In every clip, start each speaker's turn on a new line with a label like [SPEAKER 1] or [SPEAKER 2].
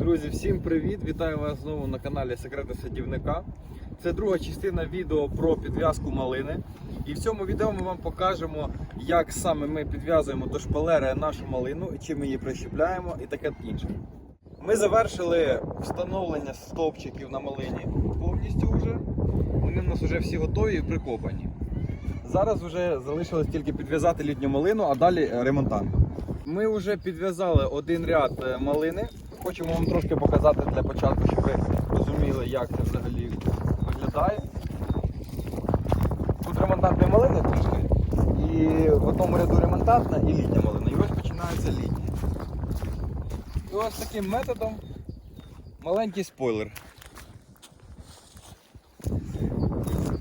[SPEAKER 1] Друзі, всім привіт! Вітаю вас знову на каналі Секрети Садівника. Це друга частина відео про підв'язку малини. І в цьому відео ми вам покажемо, як саме ми підв'язуємо до шпалери нашу малину, чим ми її прищепляємо і таке інше. Ми завершили встановлення стовпчиків на малині повністю вже. Вони в нас вже всі готові і прикопані. Зараз вже залишилось тільки підв'язати літню малину, а далі ремонтант. Ми вже підв'язали один ряд е, малини. Хочемо вам трошки показати для початку, щоб ви розуміли, як це взагалі виглядає. Тут ремонтантна малина трішки. І в одному ряду ремонтантна і літня малина. І ось починається літня. І ось таким методом маленький спойлер.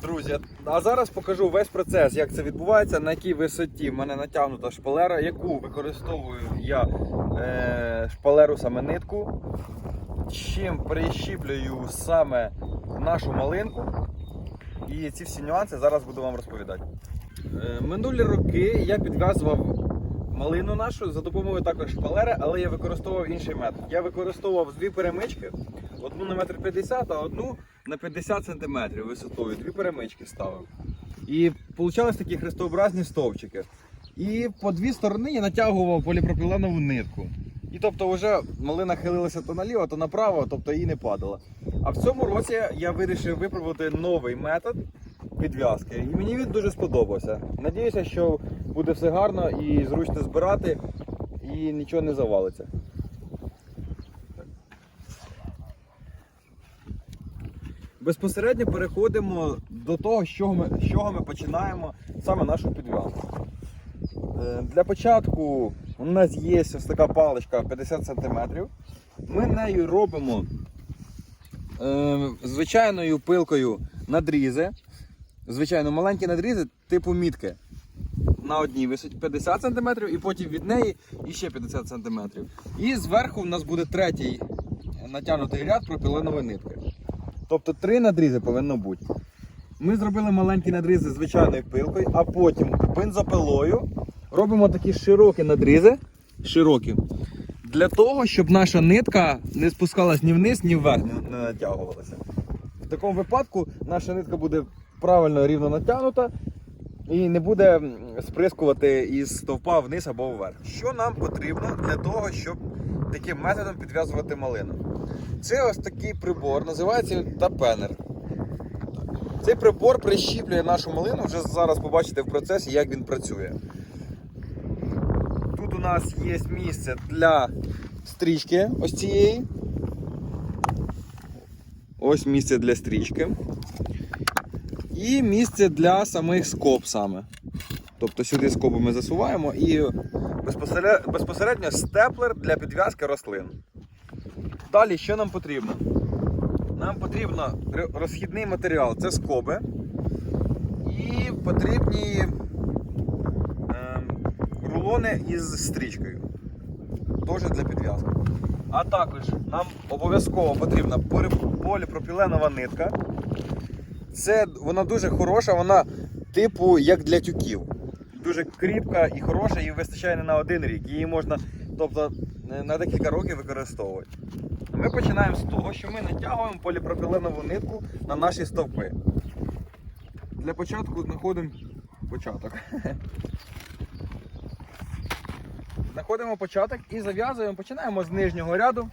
[SPEAKER 1] Друзі, а зараз покажу весь процес, як це відбувається, на якій висоті в мене натягнута шпалера, яку використовую я е, шпалеру саме нитку, чим прищіплюю саме нашу малинку. І ці всі нюанси зараз буду вам розповідати. Е, минулі роки я підв'язував малину нашу за допомогою також шпалери, але я використовував інший метод. Я використовував дві перемички, одну на метр 50, а одну на 50 см висотою. Дві перемички ставив. І получались такі хрестообразні стовпчики. І по дві сторони я натягував поліпропіленову нитку. І тобто вже малина хилилася то наліво, то направо, тобто її не падала. А в цьому році я вирішив випробувати новий метод підв'язки. І мені він дуже сподобався. Надіюся, що буде все гарно і зручно збирати, і нічого не завалиться. Безпосередньо переходимо до того, з чого ми, з чого ми починаємо саме нашу підв'язку. Е, Для початку у нас є ось така паличка 50 см. Ми нею робимо е, звичайною пилкою надрізи. Звичайно, маленькі надрізи типу мітки. На одній висить 50 см і потім від неї іще 50 см. І зверху у нас буде третій натягнутий ряд пропіленової нитки. Тобто три надрізи повинно бути. Ми зробили маленькі надрізи звичайною пилкою, а потім бензопилою робимо такі широкі надрізи. Широкі. Для того, щоб наша нитка не спускалась ні вниз, ні вверх не, натягувалася. В такому випадку наша нитка буде правильно рівно натягнута і не буде сприскувати із стовпа вниз або вверх. Що нам потрібно для того, щоб таким методом підв'язувати малину? Це ось такий прибор, називається він тапенер. Цей прибор прищіплює нашу малину, вже зараз побачите в процесі, як він працює. Тут у нас є місце для стрічки ось цієї. Ось місце для стрічки. І місце для самих скоб саме. Тобто сюди скоби ми засуваємо і безпосередньо, степлер для підв'язки рослин. Далі що нам потрібно? Нам потрібно розхідний матеріал, це скоби. І потрібні ем, рулони із стрічкою. Теж для підв'язки. А також нам обов'язково потрібна поліпропіленова нитка. Це вона дуже хороша, вона типу як для тюків. Дуже кріпка і хороша, її вистачає не на один рік. Її можна тобто, на декілька років використовувати. Ми починаємо з того, що ми натягуємо поліпропіленову нитку на наші стовпи. Для початку знаходимо початок. Знаходимо початок і зав'язуємо, починаємо з нижнього ряду.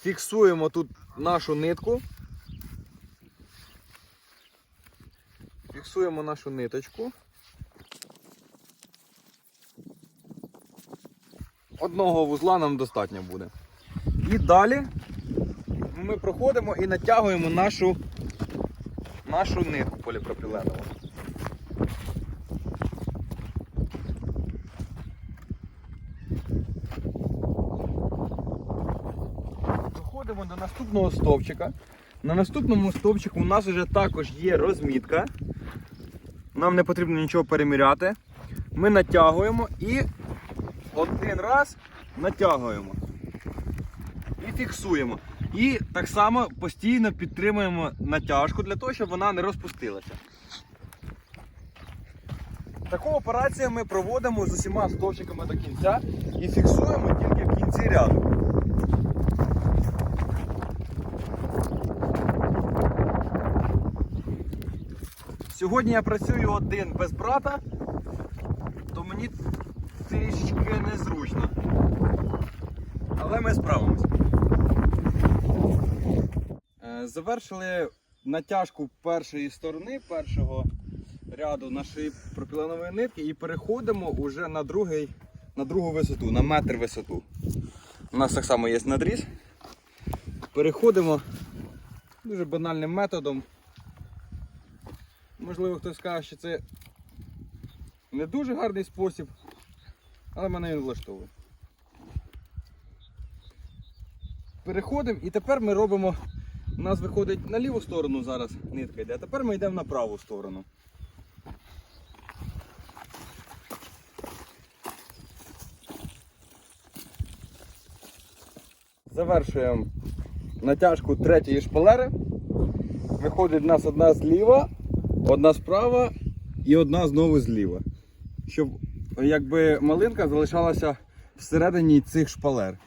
[SPEAKER 1] Фіксуємо тут нашу нитку. Фіксуємо нашу ниточку. Одного вузла нам достатньо буде. І далі ми проходимо і натягуємо нашу, нашу нитку поліпропіленову. Доходимо до наступного стовпчика. На наступному стовпчику у нас вже також є розмітка. Нам не потрібно нічого переміряти. Ми натягуємо і один раз натягуємо і фіксуємо. І так само постійно підтримуємо натяжку для того, щоб вона не розпустилася. Таку операцію ми проводимо з усіма стовчиками до кінця і фіксуємо тільки в кінці ряду. Сьогодні я працюю один без брата трішечки незручно. Але ми справимось. Е, Завершили натяжку першої сторони, першого ряду нашої пропіленової нитки і переходимо уже на, другий, на другу висоту, на метр висоту. У нас так само є надріз. Переходимо дуже банальним методом. Можливо, хтось скаже, що це не дуже гарний спосіб, але мене він влаштовує. Переходимо і тепер ми робимо. У нас виходить на ліву сторону зараз нитка йде, а тепер ми йдемо на праву сторону. Завершуємо натяжку третьої шпалери. Виходить у нас одна зліва, одна справа і одна знову зліва. Щоб якби малинка залишалася всередині цих шпалер.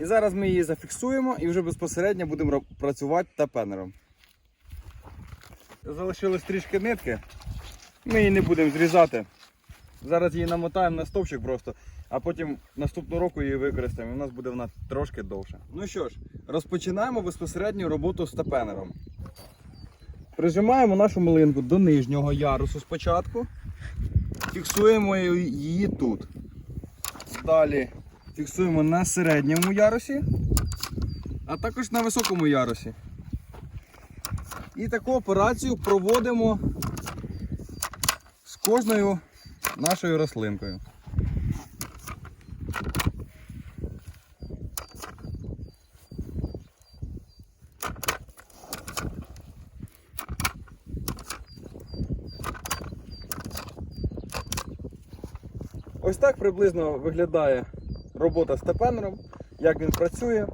[SPEAKER 1] І зараз ми її зафіксуємо і вже безпосередньо будемо працювати тапенером. Залишилось трішки нитки. Ми її не будемо зрізати. Зараз її намотаємо на стовпчик просто, а потім наступного року її використаємо. і У нас буде вона трошки довша. Ну що ж, розпочинаємо безпосередню роботу з тапенером. Прижимаємо нашу малинку до нижнього ярусу спочатку. Фіксуємо її тут. Далі фіксуємо на середньому ярусі, а також на високому ярусі. І таку операцію проводимо з кожною нашою рослинкою. Так приблизно виглядає робота з тепенером, як він працює.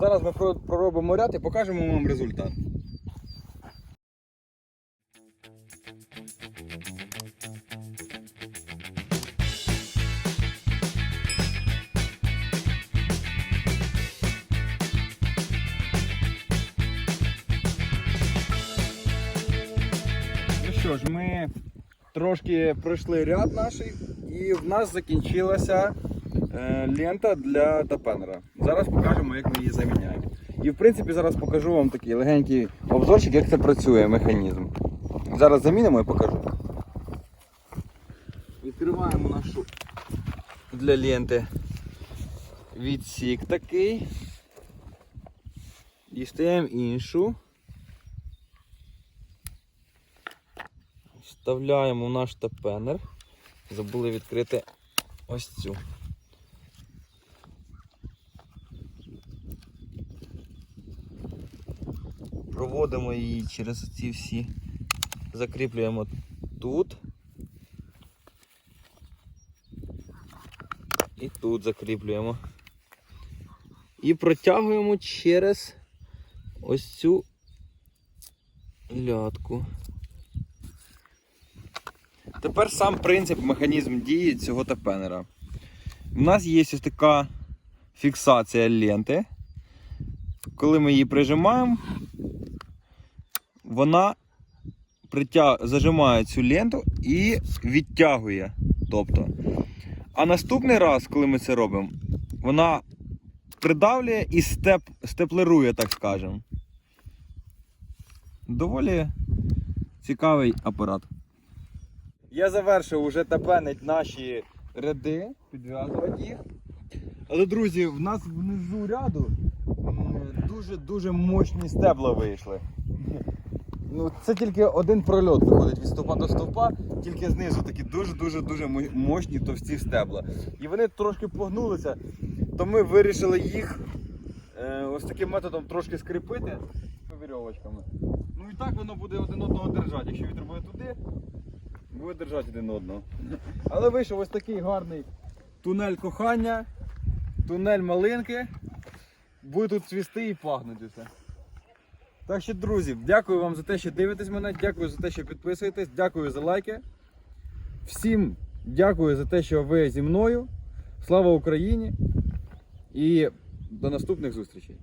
[SPEAKER 1] Зараз ми проробимо ряд і покажемо вам результат. Ну що ж, ми трошки пройшли ряд наш, і в нас закінчилася е, лента для тапенера. Зараз покажемо, як ми її заміняємо. І в принципі зараз покажу вам такий легенький обзорчик, як це працює механізм. Зараз замінимо і покажу. Відкриваємо нашу для ленти відсік такий. Дістаємо іншу. Вставляємо в наш тапенер. Забули відкрити ось цю. Проводимо її через ці всі, закріплюємо тут. І тут закріплюємо. І протягуємо через ось цю лятку. Тепер сам принцип, механізм дії цього тапенера. У нас є ось така фіксація ленти. Коли ми її прижимаємо, вона притя... зажимає цю ленту і відтягує. Тобто. А наступний раз, коли ми це робимо, вона придавлює і степ... степлерує, так скажемо. Доволі цікавий апарат. Я завершив уже тапенить наші ряди, підв'язувати їх. Але, друзі, в нас внизу ряду дуже-дуже мощні стебла вийшли. Ну, це тільки один прольот виходить від стовпа до стовпа, тільки знизу такі дуже-дуже-дуже мощні товсті стебла. І вони трошки погнулися, то ми вирішили їх е, ось таким методом трошки скріпити вірьовочками. Ну і так воно буде один одного держати. Якщо буде туди, буде держати один одного. Але вийшов ось такий гарний тунель кохання, тунель малинки. Буде тут цвісти і пахнути все. Так що, друзі, дякую вам за те, що дивитесь мене, дякую за те, що підписуєтесь, дякую за лайки. Всім дякую за те, що ви зі мною. Слава Україні! І до наступних зустрічей!